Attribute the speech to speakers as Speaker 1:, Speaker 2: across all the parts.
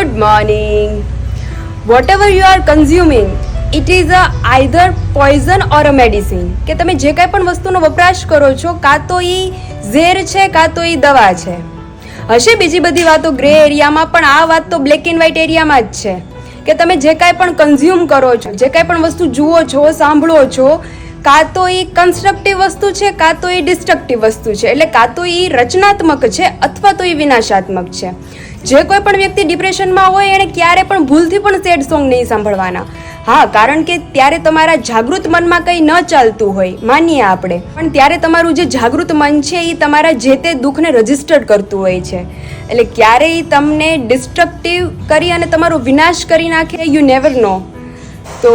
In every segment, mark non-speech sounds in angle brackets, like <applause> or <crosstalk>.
Speaker 1: Good morning. Whatever you are consuming, it is a either poison or a medicine કે તમે જે કાંઈ પણ વસ્તુનો વપરાશ કરો છો કાં તો એ ઝેર છે કાં તો એ દવા છે. હશે બીજી બધી વાતો ગ્રે એરિયામાં પણ આ વાત તો બ્લેક એન્ડ વ્હાઇટ એરિયામાં જ છે. કે તમે જે કાંઈ પણ કન્ઝ્યુમ કરો છો જે કાંઈ પણ વસ્તુ જુઓ છો સાંભળો છો કાં તો એ કન્સ્ટ્રક્ટિવ વસ્તુ છે કાં તો એ ડિસ્ટ્રક્ટિવ વસ્તુ છે. એટલે કાં તો એ રચનાત્મક છે અથવા તો એ વિનાશાત્મક છે. જે કોઈ પણ વ્યક્તિ ડિપ્રેશનમાં હોય, એણે ક્યારે પણ ભૂલથી પણ સેડ સોંગ નહીં સાંભળવાના. હા, કારણ કે ત્યારે તમારા જાગૃત મનમાં કંઈ ન ચાલતું હોય, માનીએ આપણે. પણ ત્યારે તમારું જે જાગૃત મન છે એ તમારા જે તે દુઃખને રજિસ્ટર્ડ કરતું હોય છે. એટલે ક્યારેય તમને ડિસ્ટ્રક્ટિવ કરી અને તમારો વિનાશ કરી નાખે યુ નેવર નો તો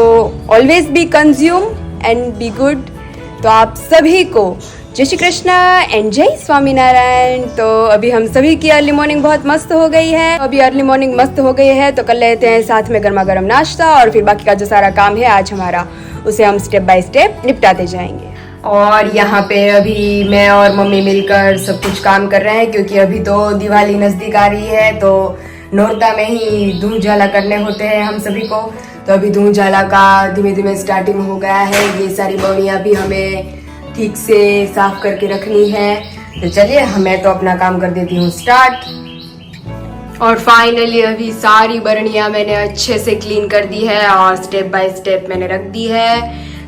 Speaker 1: always be consume and be good તો આપ સભી કો जय श्री कृष्ण एंड जय स्वामीनारायण। तो अभी हम सभी की अर्ली मॉर्निंग बहुत मस्त हो गई है। अभी अर्ली मॉर्निंग मस्त हो गई है तो कर लेते हैं साथ में गर्मा गर्म नाश्ता और फिर बाकी का जो सारा काम है आज हमारा, उसे हम स्टेप बाय स्टेप निपटाते जाएँगे। और यहाँ पे अभी मैं और मम्मी मिलकर सब कुछ काम कर रहे हैं, क्योंकि अभी तो दिवाली नज़दीक आ रही है तो नोरता में ही धूम जाला करने होते हैं हम सभी को। तो अभी धूम जाला का धीमे धीमे स्टार्टिंग हो गया है, ये सारी बौनियाँ भी हमें ठीक से साफ करके रखनी है तो चलिए मैं तो अपना काम कर देती हूँ स्टार्ट और फाइनली अभी सारी बरनियाँ मैंने अच्छे से क्लीन कर दी है और स्टेप बाय स्टेप मैंने रख दी है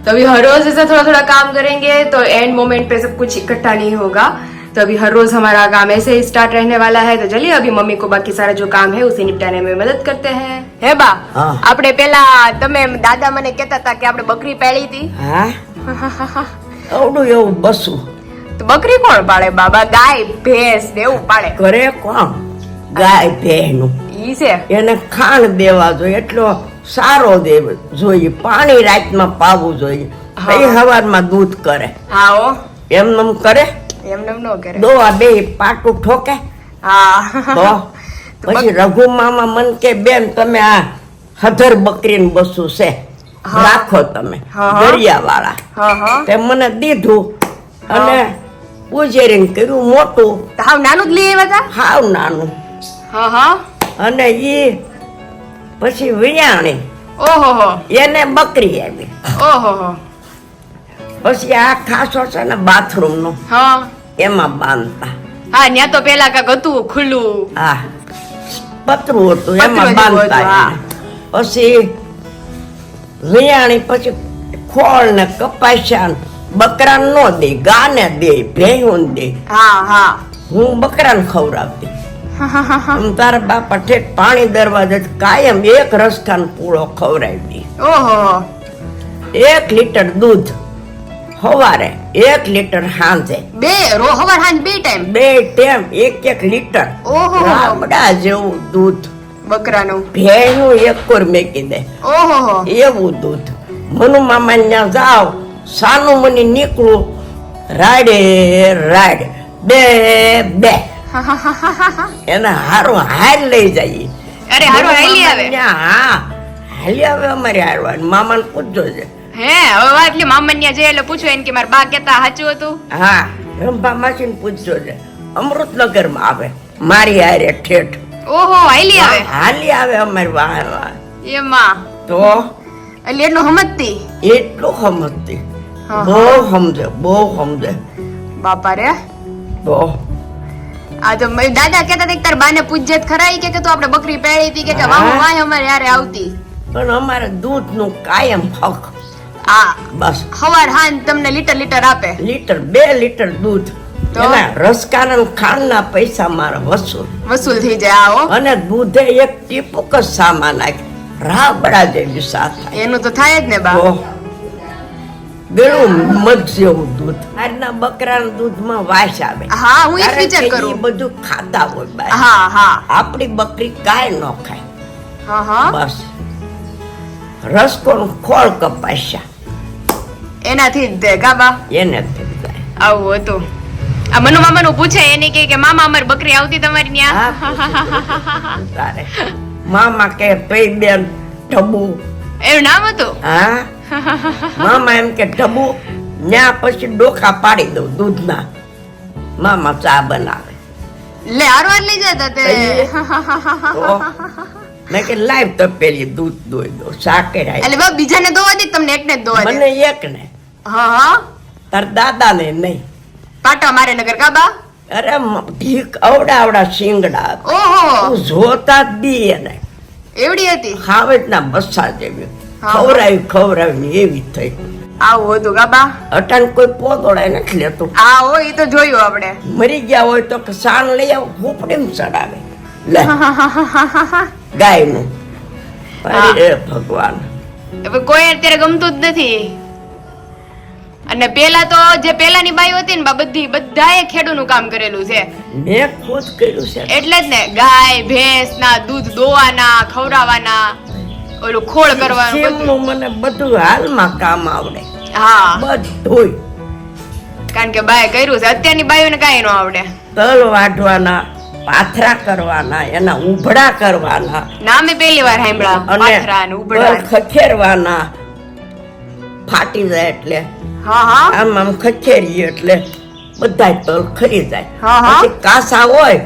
Speaker 1: तो अभी हर रोज ऐसा थोड़ा थोड़ा काम करेंगे तो एंड मोमेंट पे सब कुछ इकट्ठा नहीं होगा तो अभी हर रोज हमारा काम ऐसे ही स्टार्ट रहने वाला है तो चलिए अभी मम्मी को बाकी सारा जो काम है उसे निपटाने में मदद करते हैं હે બા
Speaker 2: હા.
Speaker 1: આપણે પેલા તમે દાદા મને કહેતા હતા કે આપણે બકરી પાળી હતી
Speaker 2: હા <laughs> અવડું એવું બસું.
Speaker 1: તો બકરી કોણ પાળે બાબા ગાય ભેંસ ને એવું પાળે
Speaker 2: ઘરે કોણ? ગાય ભેંસનું
Speaker 1: ઈ છે?
Speaker 2: એને ખાણ દેવા જોઈએ એટલો સારો દેવ જોઈએ પાણી રાતમાં પાવું જોઈએ. એ હવારમાં દૂધ કરે.
Speaker 1: હા ઓ
Speaker 2: એમ કરે?
Speaker 1: એમને એમ ન કરે.
Speaker 2: દોવા બે પાટું ઠોકે?
Speaker 1: હા.
Speaker 2: તો? પછી રઘુ મામા મન કે બેન તમે આ હધર બકરીને બસું છે. રાખો તમે
Speaker 1: હા, હા.
Speaker 2: દરિયા વાળા
Speaker 1: હા હા.
Speaker 2: તે મને દીધું અને પૂજેરીને કર્યું મોટું.
Speaker 1: હાવ નાનું જ લઈ આવ્યા હતા
Speaker 2: હાવ નાનું. અને એ પછી વિયાણી.
Speaker 1: ઓહો
Speaker 2: એને બકરી આવી
Speaker 1: ઓહો
Speaker 2: પછી આ ખાસો છે ને બાથરૂમ નો
Speaker 1: હા.
Speaker 2: એમાં બાંધતા.
Speaker 1: હા ત્યાં તો પેલા કાક હતું ખુલ્લું.
Speaker 2: હા. પતરું હતું એમાં બાંધતા. પછી વિયાણી પછી ખોળ ને કપાસ્યા બકરા નો દે ગાને દે ભેહું દે.
Speaker 1: હા હા.
Speaker 2: હું બકરાને ખવડાવતી. તારા બાપા ઠેક પાણી દરવાજે કાયમ એક રસ્તાનો પૂળો ખવડાવી
Speaker 1: ઓહો.
Speaker 2: એક લીટર દૂધ સવારે એક લીટર સાંજે
Speaker 1: બે રો હવાર હાંજ બે ટાઈમ
Speaker 2: બે ટેમ એક એક લીટર.
Speaker 1: ઓહો.
Speaker 2: રામડા જેવું દૂધ.
Speaker 1: બકરાનું.
Speaker 2: ભેણું એક કોર મેકી દે.
Speaker 1: ઓહો
Speaker 2: એવું દૂધ. મનુ મામા ત્યાં જાવ સાનું મને નીકળું રાડે રાડ. બે બે. એને હારું હાર લઈ જઈએ
Speaker 1: અરે હારું હાલી આવે.
Speaker 2: હા હાલી આવે અમારે હારવાન મામાને પૂછજો છે.
Speaker 1: હે હવે વાત એટલે મામન્યા જે એટલે પૂછો એને કે મારા બા કેતા સાચું હતું.
Speaker 2: હા રંભા માસીને પૂછજો છે. અમૃતનગરમાં આવે. મારી હારે ઠેઠ.
Speaker 1: ઓહો હાલી આવે.
Speaker 2: હાલી આવે અમારી વાહ
Speaker 1: એમાં?
Speaker 2: તો?
Speaker 1: એટલે એટલું સમજતી
Speaker 2: એટલું સમજતી બહુ સમજે બહુ સમજે
Speaker 1: બાપા રે
Speaker 2: બહુ.
Speaker 1: આ તો મારી દાદા કહેતા હતા કે તાર બાને પૂજ્યત ખરાઈ કે કે તું આપણે બકરી પેળી હતી કે કે
Speaker 2: વાહ
Speaker 1: મામા અમારે યારે આવતી.
Speaker 2: પણ અમારે દૂધનું કાયમ ફક
Speaker 1: આ
Speaker 2: બસ.
Speaker 1: હવાર હાન તમને લીટર લીટર આપે.
Speaker 2: લીટર બે લીટર દૂધ? એના રસકાના ખાંડના પૈસા મારા વસૂલ.
Speaker 1: વસૂલ થઈ જાય આવો.
Speaker 2: અને દૂધે એક ટીપુક જ સામાન નાખે. રાબડા જેવી સાથ
Speaker 1: એનું તો થાય જ ને બા.
Speaker 2: બેડું મધ જેવું દૂધ. આજના બકરાના દૂધમાં વાસ આવે.
Speaker 1: હા હું એ વિચાર કરું.
Speaker 2: બધું ખાતા હોય બાય
Speaker 1: હા હા.
Speaker 2: આપણી બકરી કાંઈ ન ખાય.
Speaker 1: હા હા.
Speaker 2: બસ. રસકોનું ખોળ કપાસ્યા.
Speaker 1: એનાથી જ તે ગાબા
Speaker 2: એને જાય
Speaker 1: આવું હતું. આ મનુ મામા નું પૂછે એને કે કે મામા અમાર બકરી આવતી તમારી
Speaker 2: ન્યા. <laughs> તારે. મામા કે પઈ બેન ઢબુ.
Speaker 1: એનું નામ હતું?
Speaker 2: હા. મામા એમ કે ઢબુ ન્યા પછી ડોખા પાડી દઉં દૂધના. મામા ચા બનાવે.
Speaker 1: લે આરવાર લઈ જતા તે. <laughs>
Speaker 2: મેં કે લાઈવ તપેલી દૂધ દોઈ દો સાકર આવી
Speaker 1: એટલે બા બીજાને દોવા દે તમને એકને દોવા દે?
Speaker 2: મને એક ને
Speaker 1: હા હા.
Speaker 2: તાર દાદા ને નહીં.
Speaker 1: પાટા મારે નગર કાબા?
Speaker 2: અરે ઢીક અવડા અવડા શિંગડા.
Speaker 1: ઓહો.
Speaker 2: જોતા જ દી એને.
Speaker 1: એવડી હતી?
Speaker 2: ખાવે ના બસ્સા જેવી ખવરાવી ખવરાવી એવી થઈ.
Speaker 1: આવું હતું ગાબા
Speaker 2: અટાણ કોઈ પોતોડાય નથી લેતું.
Speaker 1: આ હોય એ તો જોયું આપણે.
Speaker 2: મરી ગયા હોય તો સાણ લઈ આવો હુપડીમ ચડાવે. લે. ગાયનું. અરે ભગવાન.
Speaker 1: હવે કોઈ અત્યારે ગમતું જ નથી. અને પેલા તો જે પેલાની બાઈ હતી ને બા બધી બધાએ ખેડૂનું કામ કરેલું છે.
Speaker 2: મેં ખુદ કર્યું છે.
Speaker 1: એટલે જ ને ગાય ભેંસ ના દૂધ દોવાના ખવડાવવાના ઓલું ખોળ કરવાનું બધું.
Speaker 2: મને બધું હાલમાં કામ આવડે.
Speaker 1: હા.
Speaker 2: બધું
Speaker 1: કારણ કે બાએ કર્યું છે. અત્યારની બાઈઓને કાંઈ ન આવડે.
Speaker 2: તલ વાઢવાના પાથરા કરવાના એના ઉભડા કરવાના.
Speaker 1: નામે પહેલી વાર
Speaker 2: સાંભળા
Speaker 1: પાથરા ને ઉભડા
Speaker 2: ખખેરવાના ફાટી જાય એટલે.
Speaker 1: હા હા.
Speaker 2: આમ આમ ખખેરીએ એટલે બધા તલ ખરી જાય.
Speaker 1: હા, હા.
Speaker 2: પછી કાસા હોય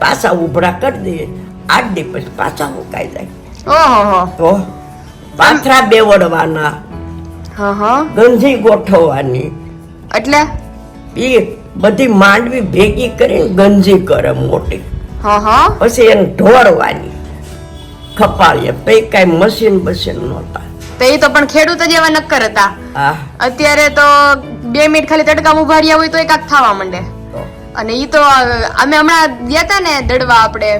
Speaker 2: પાછા ઉભરા કરી દઈએ. આઠ દી પછી પાછા મુકાઈ જાય.
Speaker 1: ઓહો
Speaker 2: તો પાથરા બેવડવાના
Speaker 1: હા હા.
Speaker 2: ગંજી ગોઠવવાની.
Speaker 1: એટલે?
Speaker 2: એ બધી માંડવી ભેગી કરીને ગંજી કરે મોટી.
Speaker 1: હા હા.
Speaker 2: પછી એને ઢોળવાની. ખપાળીએ. પઈ કાંઈ મશીન બશીન નહોતા.
Speaker 1: તો એ તો પણ ખેડૂત જ એવા નક્કર હતા. અત્યારે તો બે મિનિટ ખાલી તડકામાં ઊભા રહ્યા હોય તો એકાક થવા માંડે. અને એ તો અમે હમણાં ગયા હતા ને દડવા આપણે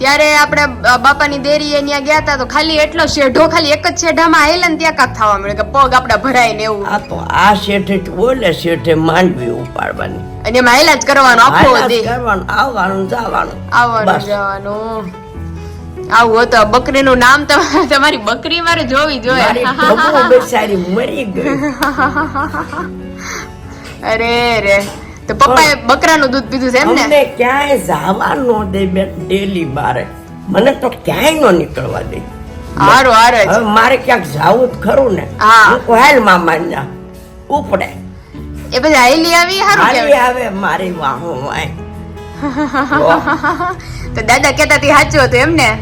Speaker 1: ત્યારે આપણે બાપાની દેરી ત્યાં ગયા હતા તો ખાલી એટલો શેઢો ખાલી એક જ શેઢામાં આયેલા ને ત્યાં કાક થવા મળે કે પગ આપડા ભરાય ને એવું.
Speaker 2: આ તો આ શેઠે બોલે શેઠે માંડવી ઉપાડવાની.
Speaker 1: અને એમાં હાયલા જ કરવાનું આખો
Speaker 2: કરવાનું આવવાનું જવાનું.
Speaker 1: આવવાનું જવાનું. આવું હતું. બકરીનું નામ તમા- <laughs> તમારી બકરી મારે જોવી જોઈએ.
Speaker 2: બેચારી મરી ગઈ. <laughs>
Speaker 1: અરે રે. તો પપ્પાએ બકરાનું દૂધ પીધું છે એમ ને?
Speaker 2: ક્યાંય જવા નો દે ડેલી બારે મને તો ક્યાંય નો નીકળવા દે.
Speaker 1: હારો હારો.
Speaker 2: હવે મારે ક્યાંક જાવું જ ખરું ને.
Speaker 1: હા.
Speaker 2: કોહેલ હાલ મામા ઉપડે
Speaker 1: એ પછી હાઈલી આવી હારું કહેવાય.
Speaker 2: આવે મારી વાહો વાય. <laughs>
Speaker 1: તો દાદા કહેતા હતી સાચું હતું એમ ને?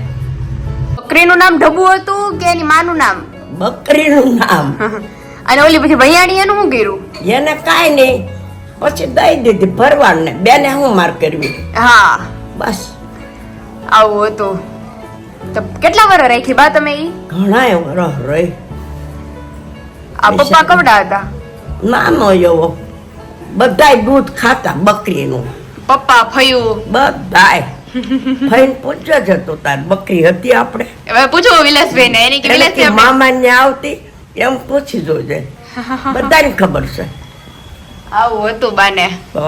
Speaker 1: બકરીનું નામ ઢબુ હતું કે એની માનું નામ?
Speaker 2: બકરીનું નામ. <laughs>
Speaker 1: અને ઓલી પછી ભૈયાણી એનું શું કર્યું?
Speaker 2: એને કાંઈ નહીં. પછી દઈ દીધી ભરવાડને. બેને હું માર કરવી
Speaker 1: હા.
Speaker 2: બસ.
Speaker 1: આવું હતું. તો કેટલા વર્ષ રાખી બા તમે ઈ?
Speaker 2: ઘણા વરસ રહી.
Speaker 1: આ પપ્પા કવડા હતા?
Speaker 2: નાનો એવો. બધાય દૂધ ખાતા બકરીનું.
Speaker 1: પપ્પા ફયું.
Speaker 2: બધાય. ફઈને પૂછ્યો છે તો તાર બકરી હતી આપણે
Speaker 1: હવે પૂછો વિલાસભાઈ ને એની કે
Speaker 2: એટલે કે
Speaker 1: વિલાસભાઈ
Speaker 2: મામા ને આવતી એમ પૂછી જોજે બધાને ખબર છે
Speaker 1: આવું હતું બાને
Speaker 2: તો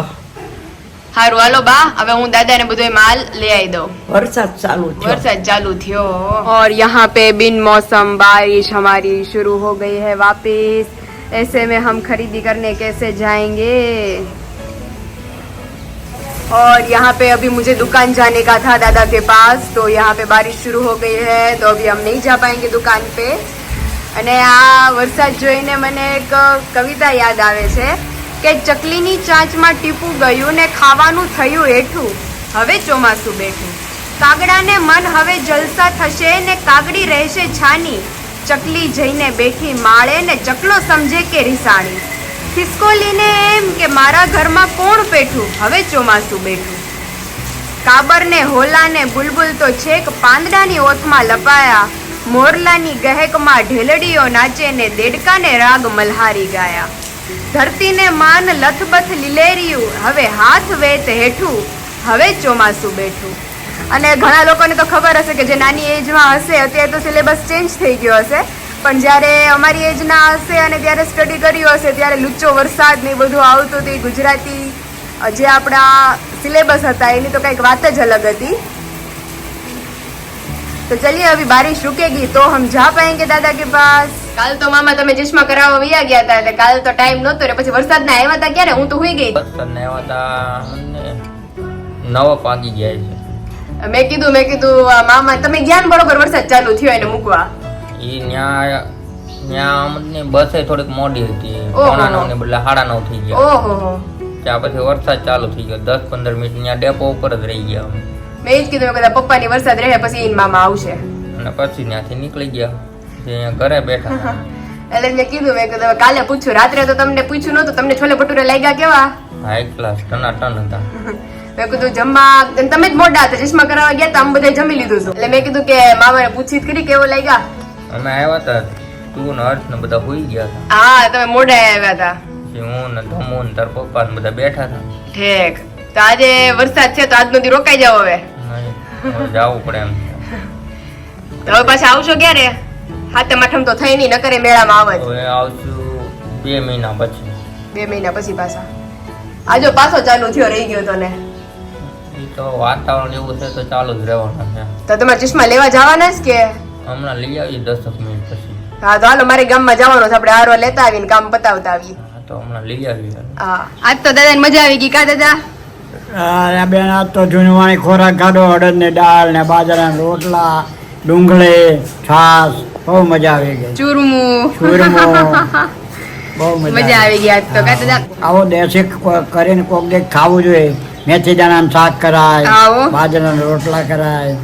Speaker 1: હારું હાલો બા હવે હું દાદા ને બધો માલ લઈ આવી દઉં
Speaker 2: વરસાદ ચાલુ થયો
Speaker 1: वर्षा चालू थी और यहाँ पे बिन मौसम बारिश हमारी शुरू हो गई है वापस ऐसे में हम खरीदी करने कैसे जाएंगे और यहाँ पे अभी मुझे दुकान जाने का था दादा के पास तो यहाँ पे बारिश शुरू हो गई है तो अभी हम नहीं जा पाएंगे दुकान पे અને આ વરસાદ જોઈને મને એક કવિતા યાદ આવે છે કે ચકલીની ચાંચમાં ટીપું ગયું ને ખાવાનું થયું હેઠું હવે ચોમાસું બેઠું કાગડાને મન હવે જલસા થશે ને કાગડી રહેશે છાની ચકલી જઈને બેઠી માળે ને ચકલો સમજે કે રીસાણી ખિસકોલીને એમ કે મારા ઘરમાં કોણ પેઠું હવે ચોમાસું બેઠું. કાબરને, હોલાને, બુલબુલ તો છેક પાંદડાની ઓથમાં લપાયા. મોરલાની ગહેકમાં ઢેલડીઓ નાચે ને દેડકાને રાગ મલ્હારી ગાયા. ધરતીને માન લથબથ લીલેરિયું, હવે હાથ વેત હેઠું, હવે ચોમાસું બેઠું. અને ઘણા લોકોને તો ખબર હશે કે જે નાની એજમાં હશે, અત્યારે તો સિલેબસ ચેન્જ થઈ ગયો હશે. પણ જ્યારે અમારી એજના હશે અને ત્યારે સ્ટડી કર્યું હશે ત્યારે લુચ્ચો વરસાદ ને એ બધું આવતું હતું એ ગુજરાતી અ, જે આપણા સિલેબસ હતા એની તો કંઈક વાત જ અલગ હતી तो चलिए अभी बारिश रुकेगी तो हम जा पाएंगे दादा के पास કાલ તો મામા તમે ચશ્મા કરાવવા વયા ગયા હતા એટલે કાલ તો ટાઈમ નહોતો રે પછી વરસાદ ના આવ્યા હતા ક્યારે હું તો હોઈ ગઈ
Speaker 3: વરસાદને આવ્યા તા મને નવ પાકી ગયા છે
Speaker 1: મેં કીધું મેં કીધું આ મામા તમે ગયા ને બરોબર વરસાદ ચાલુ થયો એને મૂકવા
Speaker 3: ઈ ન્યા ન્યા અમને બસે થોડીક મોડી હતી. પોણા નવ ને બદલે સાડા નવ થઈ ગયા.
Speaker 1: ઓહો.
Speaker 3: ત્યાં પછી વરસાદ ચાલુ થઈ ગયો. દસ પંદર મિનિટ ત્યાં ડેપો ઉપર જ રહી ગયા અમે.
Speaker 1: મેં જ કીધું કદાચ પપ્પાની વરસાદ રહે પછી ઈન મામા આવશે.
Speaker 3: અને પછી ત્યાંથી નીકળી ગયા. અહીંયા ઘરે બેઠા <laughs>
Speaker 1: એટલે મેં કીધું મેં કીધું કાલે પૂછ્યું. રાત્રે તો તમને પૂછ્યું નહોતું તમને છોલે ભટુરે લાગ્યા કેવા?
Speaker 3: હાઈ ક્લાસ ટના ટન હતા. <laughs>
Speaker 1: મેં કીધું જમવા તમે જ મોડા હતા ચશ્મા કરાવવા ગયા તો આમ બધા જમી લીધું હતું એટલે મેં કીધું કે મામાને પૂછી જ કરી કેવો લાગ્યા?
Speaker 3: અમે આવ્યા હતા તું ને અર્થ ને બધા હોઈ ગયા હતા.
Speaker 1: હા તમે મોઢા આવ્યા હતા.
Speaker 3: હું ને ધમુ ને તાર પપ્પા ને બધા બેઠા હતા.
Speaker 1: ઠીક. તો આજે વરસાદ છે તો આજનો દી રોકાઈ જાવ હવે.
Speaker 3: જવું પડે એમ.
Speaker 1: તો હવે પાછા આવશો ક્યારે? હાથે આઠમ તો થઈ નહીં નકરે મેળામાં આવે
Speaker 3: હવે આવશું બે મહિના પછી.
Speaker 1: બે મહિના પછી પાછા. આજો પાછો ચાલુ થયો રહી ગયો તો ને
Speaker 3: તો વાતાવરણ એવું છે તો ચાલુ જ રહેવાનું છે.
Speaker 1: તો તમારે ચશ્મા લેવા જવાના જ કે?
Speaker 3: હમણાં લઈ આવી દસક મિનિટ પછી.
Speaker 1: હા તો હાલો મારે ગામમાં જવાનું છે. આપણે આરો લેતા આવીને કામ પતાવતા આવીએ.
Speaker 3: હા તો હમણાં લઈ આવી
Speaker 1: હા. આજ તો દાદાને મજા આવી ગઈ કા દાદા?
Speaker 4: આ બેન આજ તો જૂનવાણી ખોરાક ખાધો અડદની દાળ ને બાજરાના રોટલા ડુંગળી છાસ બહુ મજા આવી ગઈ.
Speaker 1: ચૂરમું.
Speaker 4: ચૂરમો. <laughs> બહુ
Speaker 1: મજા આવી
Speaker 4: આવી
Speaker 1: ગઈ આજ તો કા દાદા?
Speaker 4: આવો દેશી કરીને કોક દે ખાવું જોઈએ. મેથી દાણા શાક કરાય બાજરાના રોટલા કરાય.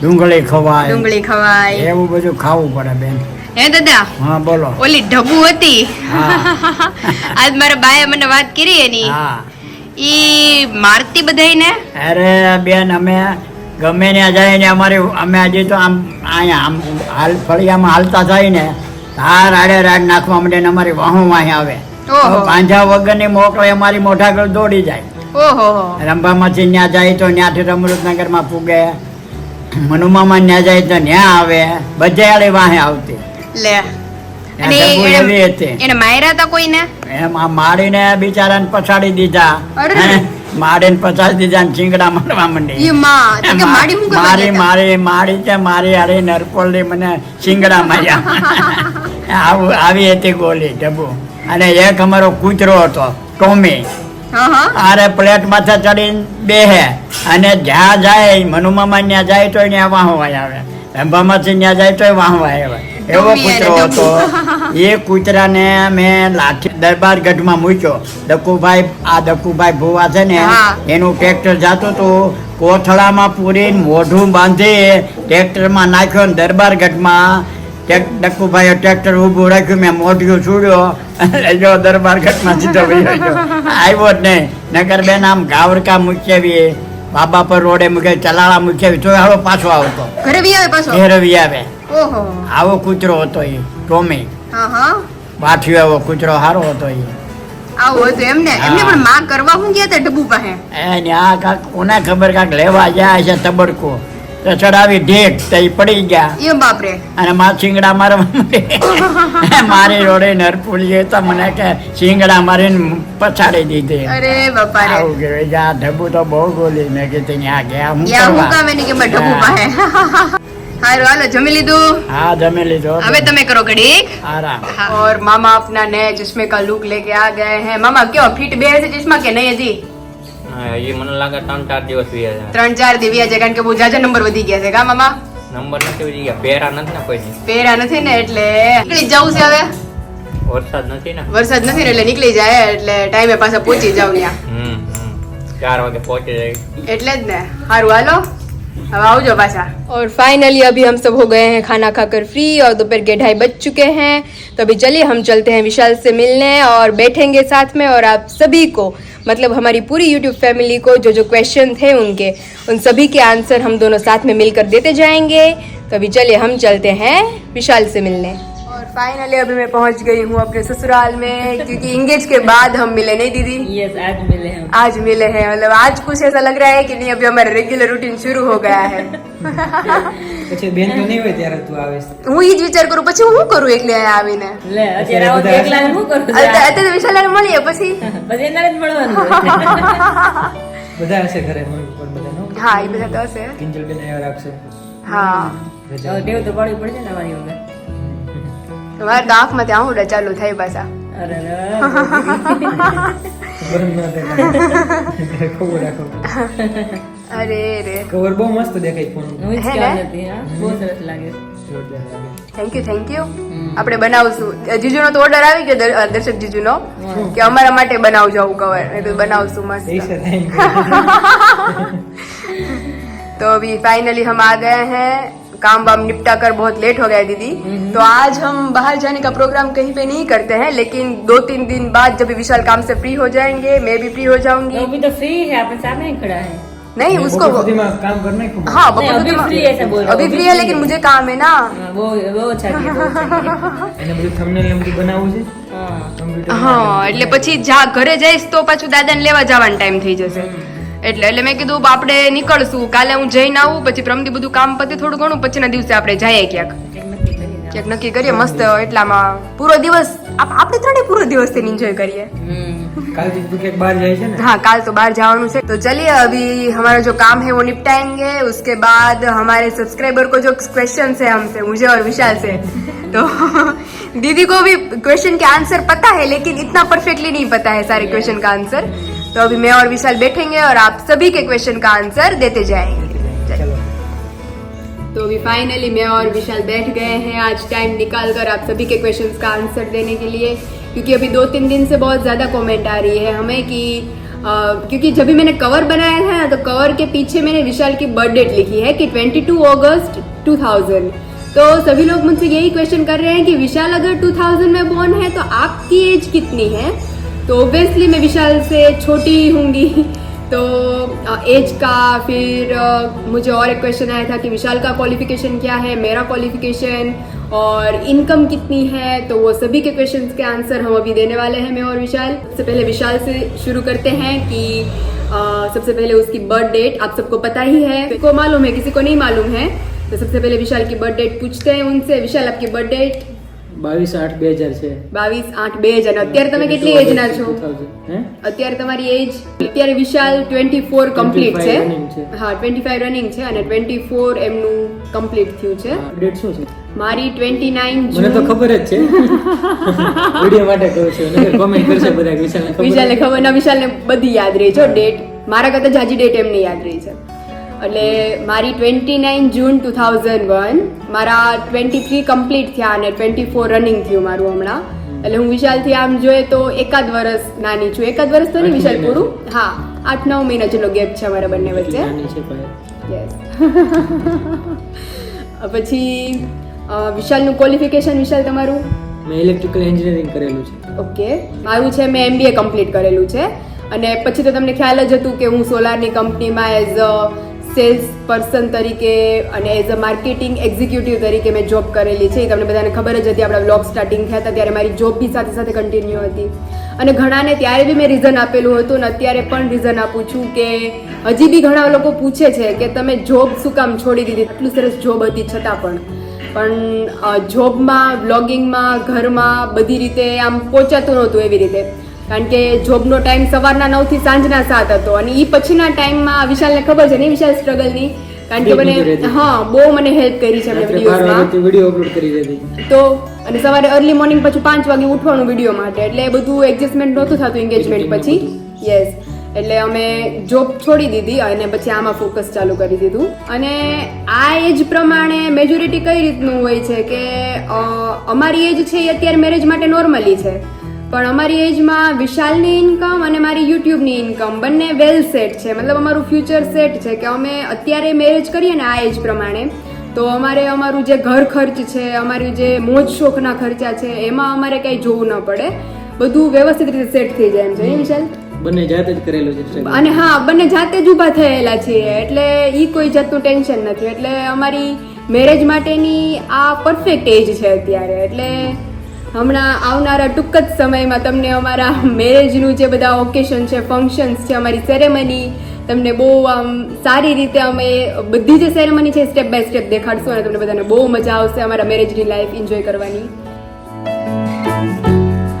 Speaker 4: ડુંગળી ખવાય.
Speaker 1: ડુંગળી ખવાય.
Speaker 4: એવું બધું ખાવું પડે બેન.
Speaker 1: હે દાદા?
Speaker 4: હા બોલો.
Speaker 1: ઓલી ઢબુ હતી. આજ મારા બાએ મને વાત કરી એની.
Speaker 4: હા.
Speaker 1: ઈ મારતી બધાયને?
Speaker 4: અરે બેન અમે ગમે ત્યાં જાય ને અમારે અમે હજી તો આમ અહીંયા આમ હાલ ફળિયામાં હાલતા થાય ને તાર આડે રાડ નાખવા માટે ને અમારી વાહું વાહી આવે.
Speaker 1: પાંજા
Speaker 4: પાંજા વગરની મોકલે અમારી મોઢા દોડી જાય.
Speaker 1: ઓહો.
Speaker 4: રંભામાંથી ત્યાં જાય તો ત્યાંથી અમૃતનગરમાં પૂગે. મનુમામાં ન્યા જાય તો ન્યા આવે. બધે આડે વાહે આવતી.
Speaker 1: લે. અને એને- માર્યા કોઈને?
Speaker 4: એમ આ બિચારાને પછાડી દીધા? દીધા ચીંગડા મારવા માંડી. મારી? મારી મારી તે? મારી અરે મને સિંગડા માર્યા. <laughs> આવું આવી હતી ગોલી ડબુ અને એક અમારો કૂતરો હતો ટોમી. આરે પ્લેટ માથે ચડીને બેહે. અને જ્યાં જાય મનુમામા ત્યાં જાય તો ત્યાં વાહવાય આવે. અંબામાંથી ત્યાં જાય તો વાહવાય આવે. એવો કૂતરો હતો. એ કૂતરાને મેં લાઠી દરબાર ગઢમાં મૂક્યો. દકુભાઈ આ દકુભાઈ ભુવા છે ને એનું ટ્રેક્ટર જાતું હતું. કોથળામાં પૂરીને મોઢું બાંધી ટ્રેક્ટરમાં નાખ્યો ને દરબાર ગઢમાં ડક્કુભાઈએ ટ્રેક્ટર ઊભું રાખ્યું મેં મોઢું છોડ્યો. જો દરબાર ગઢમાં સીધો વયો આવ્યો જ નહીં. નગર બેન આમ ગાવરકા મૂકેવી બાબા પર રોડે મૂકે ચલાળા મૂકેવી તો હવે પાછો આવતો.
Speaker 1: ઘરે આવે પાછો?
Speaker 4: ઘેરવી આવે.
Speaker 1: ઓહો.
Speaker 4: આવો કૂતરો હતો એ ટોમી. બાઠિયો આવો કૂતરો સારો હતો એ.
Speaker 1: આવું હતું એમને. એમને પણ માં કરવા હું ગયા હતા ડબ્બુ પાસે?
Speaker 4: એને આ કાક કોને ખબર કાક લેવા જાય છે તબડકો. તો ચડાવી ઢેક તો પડી ગયા.
Speaker 1: બાપરે.
Speaker 4: અને માં શિંગડા મારવા <laughs> મારે રોડે નરપુલીએ તો મને કે શિંગડા મારીને પછાડી દીધી.
Speaker 1: અરે બાપારે.
Speaker 4: આવું કે જા ઢબુ તો બહુ બોલી. મેં કે ત્યાં ગયા હું કરવા?
Speaker 1: કામે ને કે મે ઢબુ પાહે <laughs> હારું હાલો જમી લીધું?
Speaker 4: હા જમી લીધું
Speaker 1: હવે તમે કરો ઘડી
Speaker 4: આરામ.
Speaker 1: और मामा अपना नया चश्मे का लुक लेके આ ગયા હે. મામા કયો? ફિટ भी ચશ્મા કે के नहीं
Speaker 3: એ મને લાગે ત્રણ ચાર દિવસ વી
Speaker 1: ત્રણ ચાર દિવ્યા છે કારણ કે બહુ જાજા નંબર વધી ગયા છે કા મામા?
Speaker 3: નંબર નથી વધી ગયા પહેરા નથી ને કોઈ
Speaker 1: પેરા નથી ને એટલે નીકળી જવું છે હવે.
Speaker 3: વરસાદ નથી ને?
Speaker 1: વરસાદ નથી ને એટલે નીકળી જાય એટલે ટાઈમે પાછા પહોંચી જાવ ત્યાં.
Speaker 3: ચાર વાગે પહોંચી જાય.
Speaker 1: એટલે જ ને સારું હાલો. अब आओ जो और फाइनली अभी हम सब हो गए हैं खाना खाकर फ्री और दोपहर के ढाई बज चुके हैं। तो अभी चलिए हम चलते हैं विशाल से मिलने और बैठेंगे साथ में और आप सभी को मतलब हमारी पूरी यूट्यूब फैमिली को, जो जो क्वेश्चन थे उनके, उन सभी के आंसर हम दोनों साथ में मिलकर देते जाएँगे। तो अभी चलिए हम चलते हैं विशाल से मिलने। और फाइनली अभी मैं पहुंच गई हूँ अपने ससुराल में क्योंकि इंगेज के बाद हम मिले नहीं दीदी
Speaker 5: यस आज मिले हैं
Speaker 1: आज मिले हैं मतलब आज कुछ ऐसा लग रहा है कि नहीं अभी हमारा रेगुलर रूटीन शुरू हो गया है
Speaker 5: પછી બેન તો નહીં હોય ત્યારે તું આવીશ
Speaker 1: હું ઈ જ વિચાર કરું પછી હું શું કરું એકલી અહીંયા આવીને
Speaker 5: લે અત્યારે આવો તો એકલા શું કરું
Speaker 1: અત્યારે અત્યારે વિશાલાને મળીએ પછી
Speaker 5: પછી એના જ મળવાનું હોય.
Speaker 6: બધા હશે ઘરે મમ્મી પપ્પા બધા નો
Speaker 1: હા એ બધા તો હશે
Speaker 6: કિંજલ બેન આવ્યા રાખશે
Speaker 1: હા
Speaker 5: હવે ટેવ તો પાડવી પડશે ને અમારી વગર
Speaker 1: મારા તો આંખમાં આંખમાંથી આહુડા ચાલુ થાય પાછા.
Speaker 5: અરે
Speaker 1: રે.
Speaker 6: કવર બહુ મસ્ત દેખાય ફોન
Speaker 5: બહુ સરસ લાગે.
Speaker 1: થેન્ક યુ થેન્ક યુ આપણે બનાવશું. જીજુનો તો ઓર્ડર આવી ગયો દર્શક જીજુનો કે અમારા માટે બનાવજો આવું કવર એ તો બનાવશું મસ્ત. <laughs> તો અભી ફાઇનલી હમ આ ગયા હૈ. काम वाम निपटा कर बहुत लेट हो गया दीदी तो आज हम बाहर जाने का प्रोग्राम कहीं पे नहीं करते हैं लेकिन दो तीन दिन बाद जब विशाल काम से फ्री हो जाएंगे मैं भी फ्री हो जाऊंगी
Speaker 7: अभी तो फ्री है आपके सामने खड़ा है
Speaker 1: नहीं उसको
Speaker 6: काम करना
Speaker 1: है हाँ
Speaker 7: अभी फ्री है बोल
Speaker 1: अभी फ्री है लेकिन मुझे काम है ना
Speaker 7: वो वो अच्छा हाँ
Speaker 1: એટલે પછી જા ઘરે જઈશ તો પાછું દાદાને લેવા જવાનો ટાઈમ થઈ જશે એટલે એટલે મેં કીધું આપણે નીકળશું. કાલે હું જઈને આવું પછી પ્રમદી બધું કામ પતે થોડું ઘણું પછીના દિવસે આપણે જઈએ ક્યાંક. ક્યાંક નક્કી કરીએ મસ્ત એટલામાં પૂરો દિવસ આપણે ત્રણે પૂરો દિવસથી એન્જોય કરીએ हाँ काल तो बाहर जाવાનું છે તો ચલિએ અભી हमारा જો કામ है वो निपटाएंगे उसके બાદ हमारे सब्सक्राइबर કો જો ક્વેશ્ચન है હમસે मुझे और વિશાલ से તો <laughs> દીદી કો भी ક્વેશ્ચન કે આન્સર પતા હે लेकिन इतना પરફેક્ટલી નહીં પતા है सारे क्वेश्चन का आंसर तो अभी मैं और विशाल बैठेंगे और आप सभी के क्वेश्चन का आंसर देते जाएँगे। तो अभी फाइनली मैं और विशाल बैठ गए हैं। आज टाइम निकाल कर आप सभी के क्वेश्चंस का आंसर देने के लिए। क्योंकि अभी दो तीन दिन से बहुत ज़्यादा कमेंट आ रही है हमें कि अ, क्योंकि जब भी मैंने कवर बनाया था ना तो कवर के पीछे मैंने विशाल की बर्थ डेट लिखी है कि 22 अगस्त 2000 तो सभी लोग मुझसे यही क्वेश्चन कर रहे हैं कि विशाल अगर 2000 में बोर्न है तो आपकी एज कितनी है? तो ऑब्वियसली मैं विशाल से छोटी होंगी तो एज का फिर मुझे और एक क्वेश्चन आया था कि विशाल का क्वालिफिकेशन क्या है मेरा क्वालिफिकेशन और इनकम कितनी है तो वो सभी के क्वेश्चंस के आंसर हम अभी देने वाले हैं मैं और विशाल। सबसे पहले विशाल से शुरू करते हैं कि अ, सबसे पहले उसकी बर्थ डेट आप सबको पता ही है। किसी को मालूम है किसी को नहीं मालूम है। तो सबसे पहले विशाल की बर्थ डेट पूछते हैं उनसे। विशाल आपकी बर्थ डेट
Speaker 6: બાવીસ આઠ બે હજાર છે.
Speaker 1: બાવીસ આઠ બે હજાર. અત્યારે તમે કેટલી એજના છો? અત્યારે તમારી એજ અત્યારે વિશાલ ટ્વેન્ટી ફોર કમ્પ્લીટ છે. હા ટ્વેન્ટી ફાઈવ રનિંગ છે અને ટ્વેન્ટી ફોર એમનું કમ્પ્લીટ થયું છે.
Speaker 6: દેડસો છે.
Speaker 1: મારી ટ્વેન્ટી નાઇન
Speaker 6: મને તો ખબર જ છે. વીડિયો માટે કહું છું. કોમેન્ટ કરશે બધા ખબર
Speaker 1: વિશાલને ખબર ના વિશાલને બધી યાદ રહી છે ડેટ મારા કરતા જાજી ડેટ એમને યાદ રહી છે. એટલે મારી twenty nine June two thousand one મારા ટ્વેન્ટી થ્રી કમ્પ્લીટ થયા અને ટ્વેન્ટી ફોર રનિંગ થયું મારું હમણાં. એટલે હું વિશાલથી આમ જોઈએ તો એકાદ વર્ષ નાની છું. એકાદ વર્ષ તો નહીં વિશાલ પૂરું? હા આઠ નવ મહિના જેટલો ગેપ છે અમારા બંને વચ્ચે. <laughs> પછી વિશાલનું ક્વોલિફિકેશન વિશાલ તમારું?
Speaker 6: મેં ઇલેક્ટ્રિકલ એન્જિનિયરિંગ કરેલું છે.
Speaker 1: ઓકે. મારું છે મેં એમબીએ કમ્પ્લીટ કરેલું છે. અને પછી તો તમને ખ્યાલ જ હતું કે હું સોલારની કંપનીમાં એઝ અ સેલ્સ પર્સન તરીકે અને એઝ અ માર્કેટિંગ એક્ઝિક્યુટિવ તરીકે મેં જોબ કરેલી છે. એ તમને બધાને ખબર જ હતી, આપણા બ્લોગ સ્ટાર્ટિંગ થયા હતા, ત્યારે મારી જોબ બી સાથે સાથે કન્ટિન્યુ હતી. અને ઘણાને ત્યારે બી મેં રીઝન આપેલું હતું અને અત્યારે પણ રીઝન આપું છું કે હજી બી ઘણા લોકો પૂછે છે કે તમે જોબ શું કામ છોડી દીધી? આટલું સરસ જોબ હતી છતાં પણ. પણ જોબમાં વ્લોગિંગમાં ઘરમાં બધી રીતે આમ પહોંચાતું નહોતું એવી રીતે. કારણ કે જોબનો ટાઈમ સવારના નવથી સાંજના સાત હતો અને એ પછીના ટાઈમમાં વિશાલને ખબર છે નહીં વિશાલ સ્ટ્રગલની કારણ કે મને હા બહુ મને હેલ્પ કરી છે
Speaker 6: વીડિયો અપલોડ કરી દેતી
Speaker 1: તો અને સવારે અર્લી મોર્નિંગ પછી પાંચ વાગે ઉઠવાનું વીડિયો માટે. એટલે બધું એડજસ્ટમેન્ટ નહોતું થતું એન્ગેજમેન્ટ પછી. યસ એટલે અમે જોબ છોડી દીધી અને પછી આમાં ફોકસ ચાલુ કરી દીધું. અને આ એજ પ્રમાણે મેજોરિટી કઈ રીતનું હોય છે કે અમારી એજ છે એ અત્યારે મેરેજ માટે નોર્મલી છે. પણ અમારી એજમાં વિશાલની ઇન્કમ અને મારી યુટ્યુબની ઇન્કમ બંને વેલ સેટ છે. મતલબ અમારું ફ્યુચર સેટ છે કે અમે અત્યારે મેરેજ કરીએ ને આ એજ પ્રમાણે તો અમારે અમારું જે ઘર ખર્ચ છે અમારી જે મોજ શોખના ખર્ચા છે એમાં અમારે કંઈ જોવું ન પડે. બધું વ્યવસ્થિત રીતે સેટ થઈ જાય એમ છે વિશાલ?
Speaker 6: બંને જાતે જ કરેલું છે
Speaker 1: અને હા બંને જાતે જ ઊભા થયેલા છીએ એટલે એ કોઈ જાતનું ટેન્શન નથી. એટલે અમારી મેરેજ માટેની આ પરફેક્ટ એજ છે અત્યારે એટલે હમણાં આવનારા ટૂંક જ સમયમાં તમને અમારા મેરેજનું જે બધા ઓકેશન છે ફંક્શન્સ છે અમારી સેરેમની તમને બહુ આમ સારી રીતે અમે બધી જે સેરેમની છે સ્ટેપ બાય સ્ટેપ દેખાડશું અને તમને બધાને બહુ મજા આવશે અમારા મેરેજની લાઈફ એન્જોય કરવાની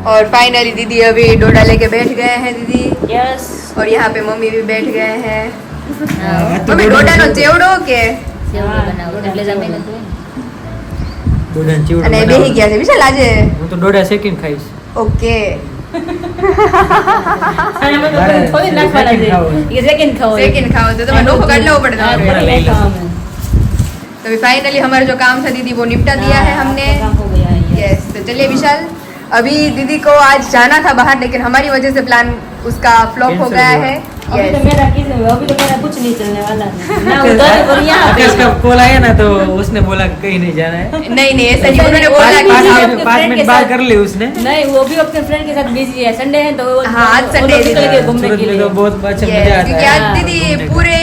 Speaker 1: और फाइनली दीदी अभी डोडा लेके बैठ गए हैं दीदी
Speaker 7: यस
Speaker 1: और यहाँ पे मम्मी भी बैठ गए हैं
Speaker 7: हाँ,
Speaker 6: તો
Speaker 1: મમ્મી ડોડાનો ચેવડો
Speaker 6: દોડાને ચીવડો
Speaker 1: અને બેહી ગયા છે. વિશાલ આજે?
Speaker 6: હું તો દોડા શેકીને ખાઈશ.
Speaker 1: ઓકે. तो फाइनली हमारे जो काम था दीदी वो निपटा दिया है हमने यस तो चलिए विशाल अभी दीदी को आज जाना था बाहर लेकिन हमारी वजह से प्लान उसका फ्लॉप हो गया है
Speaker 7: अभी तो मेरा अभी तो मेरा कुछ नहीं चलने वाला। ना उधर <laughs> और यहाँ पे।
Speaker 6: आकाश कॉल आया ना तो उसने बोला कहीं नहीं जाना है। <laughs>
Speaker 1: नहीं नहीं ऐसा नहीं उन्होंने बोला कि
Speaker 6: पाँच मिनट बात
Speaker 7: साथ-
Speaker 6: कर ली उसने।
Speaker 7: नहीं वो भी अपने फ्रेंड के साथ बिज़ी है संडे है तो
Speaker 1: हाँ, आज
Speaker 7: वो
Speaker 1: है।
Speaker 7: घूमने के लिए।
Speaker 6: तो बहुत अच्छा मज़ा आता है।
Speaker 7: हाँ,
Speaker 1: दीदी पूरे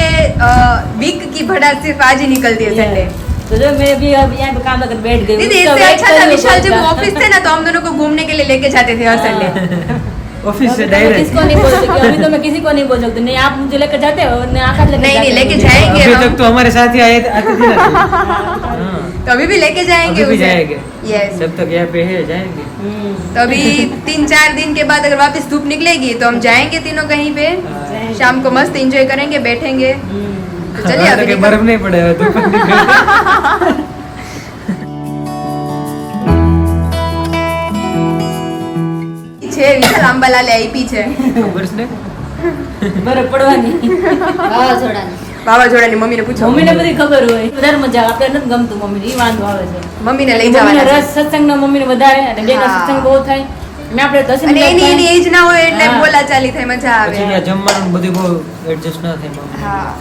Speaker 1: वीक की भड़ास सिर्फ़ आज ही निकलती है संडे
Speaker 7: तो जो मैं भी अब यहाँ पे काम कर बैठ गई
Speaker 1: दीदी इससे अच्छा था
Speaker 7: हूँ
Speaker 1: विशाल जब ऑफ़िस थे ना तो हम दोनों को घूमने के लिए लेके जाते थे हर संडे <laughs>
Speaker 6: ऑफ़िस से डायरेक्ट
Speaker 7: किसको नहीं बोल सकती अभी तो मैं किसी को नहीं बोल सकती नहीं आप मुझे लेकर जाते हो नहीं आकाश लेकर
Speaker 1: नहीं, नहीं, लेके जाएँगे
Speaker 6: अभी तक तो हमारे साथ ही आए आते थे ना हाँ,
Speaker 1: तो अभी <laughs> भी लेके जाएँगे
Speaker 6: अभी भी जाएँगे।
Speaker 1: यस
Speaker 6: जब तक यहाँ पे है जाएँगे।
Speaker 7: हम्म।
Speaker 1: तो अभी तीन चार दिन के बाद अगर वापस धूप निकलेगी तो हम जाएँगे तीनों कहीं पे। शाम को मस्त एंजॉय करेंगे बैठेंगे। तो चलिए अभी
Speaker 6: बर्फ़ नहीं पड़े धूप <laughs>
Speaker 1: છે વિશાલ આંબાલાલે આપી છે.
Speaker 6: ખબર છે
Speaker 7: પડવાની. વાવાઝોડાની.
Speaker 1: વાવાઝોડાની મમ્મીને પૂછો.
Speaker 7: મમ્મીને બધી ખબર હોય. વધારે મજા આવે. આપણે નથી ગમતું મમ્મીને. ઈ વાંધો આવે છે.
Speaker 1: મમ્મીને લઈ જવાના
Speaker 7: રસ સત્સંગનો મમ્મીને વધારે અને બેનો સત્સંગ બહુ થાય. મેં આપણે દસ
Speaker 1: અને એની એની એજ ના હોય એટલે બોલા ચાલી થાય મજા આવે.
Speaker 6: પછી જમવાનું બધું બહુ એડજસ્ટ ના થાય
Speaker 1: હા.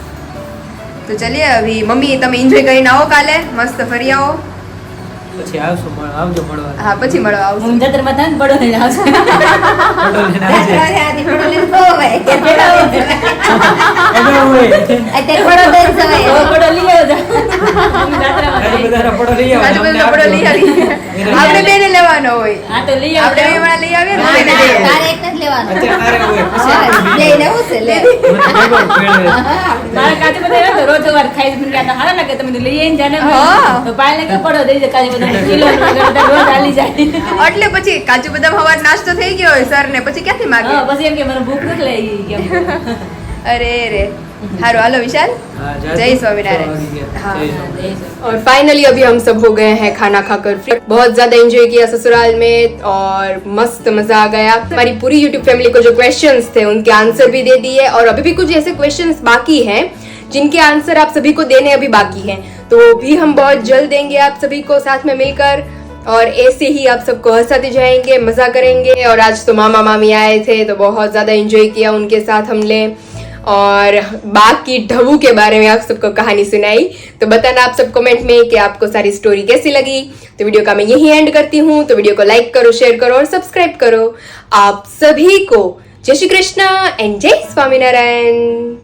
Speaker 1: તો ચલીએ મમ્મી તમે એન્જોય કરીને આવો કાલે. મસ્ત ફરી આવો.
Speaker 6: પછી આવશો આવજો મળવા
Speaker 1: હા પછી મળવા આવશું
Speaker 7: મમ્મી જતરમાં થાય ને પડો આવશે
Speaker 6: લઈને <laughs>
Speaker 7: હવે પડો લઈ આવજો. મમ્મી જાત્રામાં
Speaker 6: આજે
Speaker 7: જાય.
Speaker 6: લઈ આવો.
Speaker 1: આજુ
Speaker 6: અમને
Speaker 1: બધો પડો લઈ આવી આપણે બેને લેવાનો હોય
Speaker 7: હા તો લઈ આવજો.
Speaker 1: બે વાળા લઈ આવીએ ને.
Speaker 7: તારે એક નથી લેવાનું.
Speaker 6: તારે હોય. પછી લઈ આવો. મને ભેગો
Speaker 7: મારા કાજુ બદામ રોજ વાર ખાઈ મને હારા લાગે તમે લઈ આવીને જાને
Speaker 1: હા.
Speaker 7: તો પાયલને કે પડો દઈ દે કાજુ બદામ <laughs> કિલો બધા રોજ હાલી જાય
Speaker 1: એટલે પછી કાજુ બદામ હવાર નાસ્તો થઈ ગયો હોય સર ને પછી ક્યાંથી માગે
Speaker 7: હા, પછી એમ કે મને ભૂખ નથી લાગી કેમ
Speaker 1: અરે રે હારું હાલો વિશાલ
Speaker 6: હા,
Speaker 1: जय स्वामीनारायण।
Speaker 6: આવી ગયા.
Speaker 1: हाँ,
Speaker 6: જય સ્વામિનારાયણ.
Speaker 1: और फाइनली अभी हम सब हो गए हैं खाना खाकर फ्री बहुत ज्यादा एंजॉय किया ससुराल में और मस्त मजा आ गया हमारी पूरी यूट्यूब फैमिली को जो क्वेश्चंस थे उनके आंसर भी दे दिए और अभी भी कुछ ऐसे क्वेश्चंस बाकी हैं जिनके आंसर आप सभी को देने अभी बाकी हैं तो वो भी हम बहुत जल्द देंगे आप सभी को साथ में मिलकर। और ऐसे ही आप सबको हंसाते जाएँगे, मज़ा करेंगे। और आज तो मामा मामी आए थे तो बहुत ज़्यादा एंजॉय किया उनके साथ हमने। और बाघ की ढबू के बारे में आप सबको कहानी सुनाई। तो बताना आप सब कमेंट में कि आपको सारी स्टोरी कैसी लगी। तो वीडियो का मैं यही एंड करती हूँ। तो वीडियो को लाइक करो शेयर करो और सब्सक्राइब करो। आप सभी को जय श्री कृष्णा एंड जय स्वामीनारायण।